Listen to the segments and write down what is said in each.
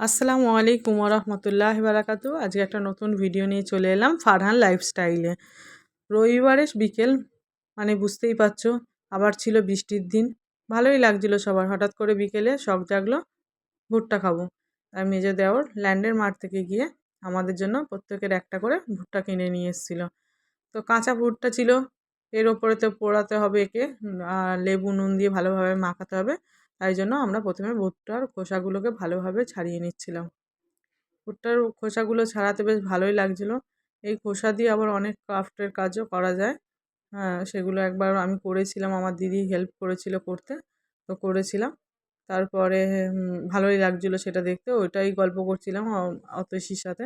আসসালামু আলাইকুম রহমতুল্লাহ বারাকাতু আজকে একটা নতুন ভিডিও নিয়ে চলে এলাম ফারহান লাইফস্টাইলে রবিবারে বিকেল মানে বুঝতেই পারছ, আবার ছিল বৃষ্টির দিন। ভালোই লাগছিল সবার। হঠাৎ করে বিকেলে শখ জাগলো, ভুট্টা খাব। আর মেজে দেওয়ার ল্যান্ডের মাঠ থেকে গিয়ে আমাদের জন্য প্রত্যেকের একটা করে ভুট্টা কিনে নিয়ে এসেছিল। তো কাঁচা ভুট্টা ছিল এর ওপরে তো পোড়াতে হবে একে লেবু নুন দিয়ে ভালোভাবে মাখাতে হবে। তাই জন্য আমরা প্রথমে ভুট্টার খোসাগুলোকে ভালোভাবে ছাড়িয়ে নিচ্ছিলাম। ভুট্টার খোসাগুলো ছাড়াতে বেশ ভালোই লাগছিল। এই খোসা দিয়ে আবার অনেক ক্রাফটের কাজও করা যায়। হ্যাঁ সেগুলো একবার আমি করেছিলাম, আমার দিদি হেল্প করেছিল করতে, তো করেছিলাম। তারপরে ভালোই লাগছিল সেটা দেখতে, ওইটাই গল্প করছিলাম অতসির সাথে।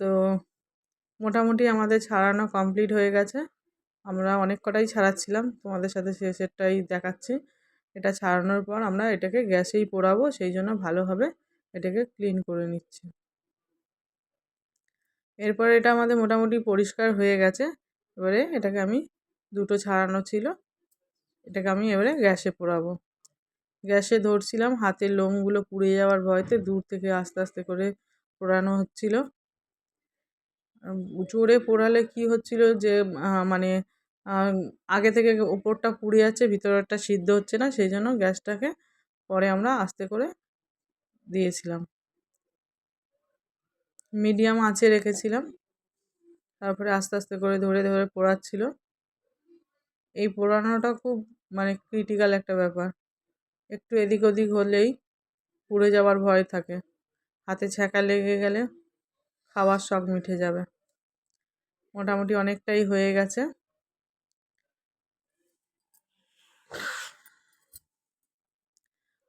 তো মোটামুটি আমাদের ছাড়ানো কমপ্লিট হয়ে গেছে। আমরা অনেক কটাই ছাড়াচ্ছিলাম, তোমাদের সাথে শেষেরটাই দেখাচ্ছি। এটা ছাড়ানোর পর আমরা এটাকে গ্যাসেই পোড়াবো, সেই জন্য ভালোভাবে এটাকে ক্লিন করে নিচ্ছি। এরপর এটা আমাদের মোটামুটি পরিষ্কার হয়ে গেছে। এবারে এটাকে আমি দুটো ছাড়ানো ছিল, এটাকে আমি এবারে গ্যাসে পোড়াবো। গ্যাসে ধরছিলাম, হাতের লোমগুলো পুড়ে যাওয়ার ভয়তে দূর থেকে আস্তে আস্তে করে পোড়ানো হচ্ছিল। জোরে পোড়ালে কি হচ্ছিল যে মানে আগে থেকে ওপরটা পুড়ে যাচ্ছে ভিতরেরটা সিদ্ধ হচ্ছে না, সেই জন্য গ্যাসটাকে পরে আমরা আস্তে করে দিয়েছিলাম। মিডিয়াম আঁচে রেখেছিলাম। তারপরে আস্তে আস্তে করে ধরে ধরে পোড়াচ্ছিল। এই পোড়ানোটা খুব মানে ক্রিটিক্যাল একটা ব্যাপার। একটু এদিক ওদিক হলেই পুড়ে যাওয়ার ভয় থাকে। হাতে ছ্যাঁকা লেগে গেলে খাওয়ার শখ মিটে যাবে। মোটামুটি অনেকটাই হয়ে গেছে।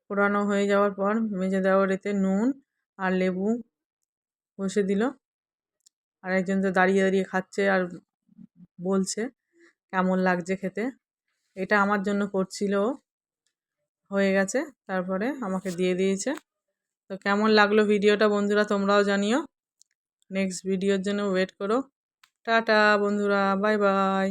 পোড়ানো হয়ে যাওয়ার পর মেজে দেওয়ার এতে নুন আর লেবু বসে দিল। আর একজন তো দাঁড়িয়ে দাঁড়িয়ে খাচ্ছে আর বলছে, কেমন লাগছে খেতে? এটা আমার জন্য করছিল হয়ে গেছে, তারপরে আমাকে দিয়ে দিয়েছে। তো কেমন লাগল ভিডিওটা বন্ধুরা তোমরাও জানিও। নেক্সট ভিডিওর জন্য ওয়েট করো। টাটা বন্ধুরা বাই বাই।